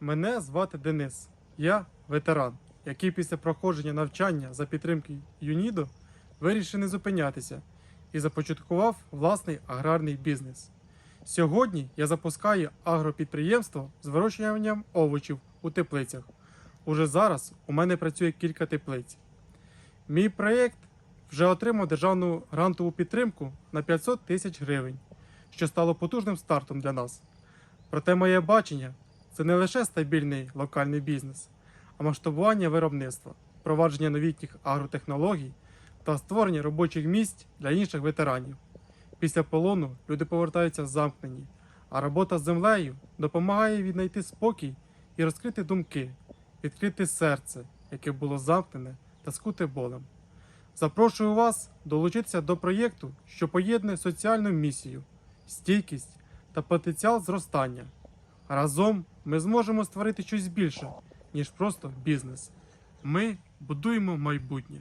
Мене звати Денис. Я ветеран, який після проходження навчання за підтримки ЮНІДО вирішив не зупинятися і започаткував власний аграрний бізнес. Сьогодні я запускаю агропідприємство з вирощуванням овочів у теплицях. Уже зараз у мене працює кілька теплиць. Мій проєкт вже отримав державну грантову підтримку на 500 тисяч гривень, що стало потужним стартом для нас. Проте моє бачення це не лише стабільний локальний бізнес, а масштабування виробництва, впровадження новітніх агротехнологій та створення робочих місць для інших ветеранів. Після полону люди повертаються замкнені, а робота з землею допомагає віднайти спокій і розкрити думки, відкрити серце, яке було замкнене та скуте болем. Запрошую вас долучитися до проєкту, що поєднує соціальну місію, стійкість та потенціал зростання. Разом ми зможемо створити щось більше, ніж просто бізнес. Ми будуємо майбутнє.